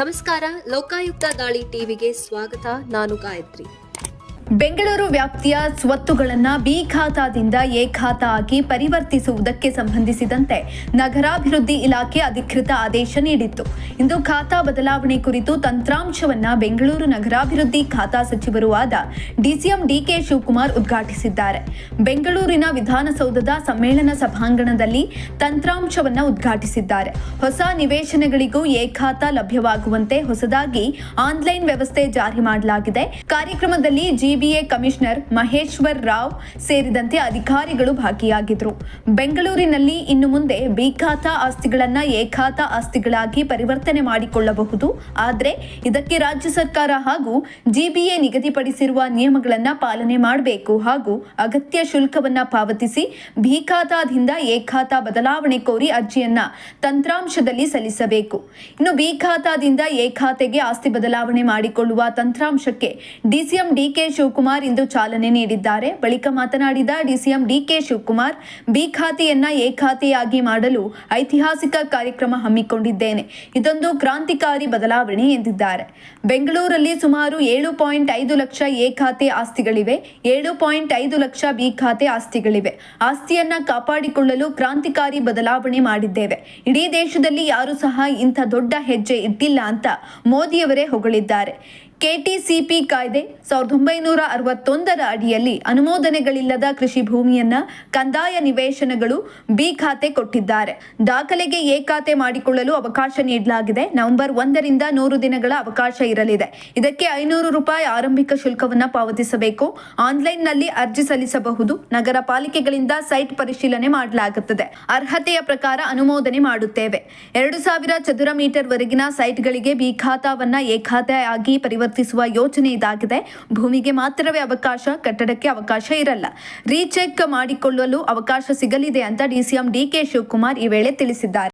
ನಮಸ್ಕಾರ ಲೋಕಾಯುಕ್ತ ದಾಳಿ ಟಿವಿಗೆ ಸ್ವಾಗತ. ನಾನು ಗಾಯತ್ರಿ. ಬೆಂಗಳೂರು ವ್ಯಾಪ್ತಿಯ ಸ್ವತ್ತುಗಳನ್ನು ಬಿ ಖಾತಾದಿಂದ ಎ ಖಾತಾ ಆಗಿ ಪರಿವರ್ತಿಸುವುದಕ್ಕೆ ಸಂಬಂಧಿಸಿದಂತೆ ನಗರಾಭಿವೃದ್ಧಿ ಇಲಾಖೆ ಅಧಿಕೃತ ಆದೇಶ ನೀಡಿತ್ತು. ಇಂದು ಖಾತಾ ಬದಲಾವಣೆ ಕುರಿತು ತಂತ್ರಾಂಶವನ್ನ ಬೆಂಗಳೂರು ನಗರಾಭಿವೃದ್ಧಿ ಖಾತಾ ಸಚಿವರೂ ಆದ ಡಿಸಿಎಂ ಡಿಕೆ ಶಿವಕುಮಾರ್ ಉದ್ಘಾಟಿಸಿದ್ದಾರೆ. ಬೆಂಗಳೂರಿನ ವಿಧಾನಸೌಧದ ಸಮ್ಮೇಳನ ಸಭಾಂಗಣದಲ್ಲಿ ತಂತ್ರಾಂಶವನ್ನ ಉದ್ಘಾಟಿಸಿದ್ದಾರೆ. ಹೊಸ ನಿವೇಶನಗಳಿಗೂ ಎ ಖಾತಾ ಲಭ್ಯವಾಗುವಂತೆ ಹೊಸದಾಗಿ ಆನ್ಲೈನ್ ವ್ಯವಸ್ಥೆ ಜಾರಿ ಮಾಡಲಾಗಿದೆ. ಕಾರ್ಯಕ್ರಮದಲ್ಲಿ ಜಿಬಿಎ ಕಮಿಷನರ್ ಮಹೇಶ್ವರ್ ರಾವ್ ಸೇರಿದಂತೆ ಅಧಿಕಾರಿಗಳು ಭಾಗಿಯಾಗಿದ್ದರು ಬೆಂಗಳೂರಿನಲ್ಲಿ ಇನ್ನು ಮುಂದೆ ಬಿ ಖಾತಾ ಆಸ್ತಿಗಳನ್ನ ಎ ಆಸ್ತಿಗಳಾಗಿ ಪರಿವರ್ತನೆ ಮಾಡಿಕೊಳ್ಳಬಹುದು. ಆದರೆ ಇದಕ್ಕೆ ರಾಜ್ಯ ಸರ್ಕಾರ ಹಾಗೂ ಜಿಬಿಎ ನಿಗದಿಪಡಿಸಿರುವ ನಿಯಮಗಳನ್ನ ಪಾಲನೆ ಮಾಡಬೇಕು ಹಾಗೂ ಅಗತ್ಯ ಶುಲ್ಕವನ್ನ ಪಾವತಿಸಿ ಬಿ ಖಾತಾದಿಂದ ಎ ಬದಲಾವಣೆ ಕೋರಿ ಅರ್ಜಿಯನ್ನ ತಂತ್ರಾಂಶದಲ್ಲಿ ಸಲ್ಲಿಸಬೇಕು. ಇನ್ನು ಬಿ ಖಾತಾದಿಂದ ಎ ಖಾತೆಗೆ ಆಸ್ತಿ ಬದಲಾವಣೆ ಮಾಡಿಕೊಳ್ಳುವ ತಂತ್ರಾಂಶಕ್ಕೆ ಡಿಸಿಎಂ ಡಿಕೆ ಶಿವಕುಮಾರ್ ಇಂದು ಚಾಲನೆ ನೀಡಿದ್ದಾರೆ. ಬಳಿಕ ಮಾತನಾಡಿದ ಡಿಸಿಎಂ ಡಿಕೆ ಶಿವಕುಮಾರ್, ಬಿ ಖಾತೆಯನ್ನ ಎ ಖಾತೆಯಾಗಿ ಮಾಡಲು ಐತಿಹಾಸಿಕ ಕಾರ್ಯಕ್ರಮ ಹಮ್ಮಿಕೊಂಡಿದ್ದೇನೆ. ಇದೊಂದು ಕ್ರಾಂತಿಕಾರಿ ಬದಲಾವಣೆ, ಎಂದಿದ್ದಾರೆ. ಬೆಂಗಳೂರಲ್ಲಿ ಸುಮಾರು ಏಳು ಪಾಯಿಂಟ್ ಐದು ಲಕ್ಷ ಎ ಖಾತೆ ಆಸ್ತಿಗಳಿವೆ. ಏಳು ಪಾಯಿಂಟ್ ಐದು ಲಕ್ಷ ಬಿ ಖಾತೆ ಆಸ್ತಿಗಳಿವೆ. ಆಸ್ತಿಯನ್ನ ಕಾಪಾಡಿಕೊಳ್ಳಲು ಕ್ರಾಂತಿಕಾರಿ ಬದಲಾವಣೆ ಮಾಡಿದ್ದೇವೆ. ಇಡೀ ದೇಶದಲ್ಲಿ ಯಾರು ಸಹ ಇಂಥ ದೊಡ್ಡ ಹೆಜ್ಜೆ ಇಟ್ಟಿಲ್ಲ ಅಂತ ಮೋದಿಯವರೇ ಹೊಗಳಿದ್ದಾರೆ. ಕೆಟಿಸಿಪಿ ಕಾಯ್ದೆ ಸಾವಿರದ ಒಂಬೈನೂರ ಅರವತ್ತೊಂದರ ಅಡಿಯಲ್ಲಿ ಅನುಮೋದನೆಗಳಿಲ್ಲದ ಕೃಷಿ ಭೂಮಿಯನ್ನ ಕಂದಾಯ ನಿವೇಶನಗಳು ಬಿ ಖಾತೆ ಕೊಟ್ಟಿದ್ದಾರೆ. ದಾಖಲೆಗೆ ಎ ಖಾತೆ ಮಾಡಿಕೊಳ್ಳಲು ಅವಕಾಶ ನೀಡಲಾಗಿದೆ. ನವೆಂಬರ್ ಒಂದರಿಂದ ನೂರು ದಿನಗಳ ಅವಕಾಶ ಇರಲಿದೆ. ಇದಕ್ಕೆ ಐನೂರು ರೂಪಾಯಿ ಆರಂಭಿಕ ಶುಲ್ಕವನ್ನು ಪಾವತಿಸಬೇಕು. ಆನ್ಲೈನ್ನಲ್ಲಿ ಅರ್ಜಿ ಸಲ್ಲಿಸಬಹುದು. ನಗರ ಪಾಲಿಕೆಗಳಿಂದ ಸೈಟ್ ಪರಿಶೀಲನೆ ಮಾಡಲಾಗುತ್ತದೆ. ಅರ್ಹತೆಯ ಪ್ರಕಾರ ಅನುಮೋದನೆ ಮಾಡುತ್ತೇವೆ. ಎರಡು ಸಾವಿರ ಚದುರ ಮೀಟರ್ ವರೆಗಿನ ಸೈಟ್ಗಳಿಗೆ ಬಿ ಖಾತಾವನ್ನ ಎ ಖಾತೆ ಆಗಿ ಪರಿವರ್ತಿಸುವ ಯೋಜನೆ ಇದಾಗಿದೆ. ಭೂಮಿಗೆ ಮಾತ್ರವೇ ಅವಕಾಶ, ಕಟ್ಟಡಕ್ಕೆ ಅವಕಾಶ ಇರಲ್ಲ. ರೀಚೆಕ್ ಮಾಡಿಕೊಳ್ಳಲು ಅವಕಾಶ ಸಿಗಲಿದೆ ಅಂತ ಡಿಸಿಎಂ ಡಿಕೆ ಶಿವಕುಮಾರ್ ಈ ವೇಳೆ ತಿಳಿಸಿದ್ದಾರೆ.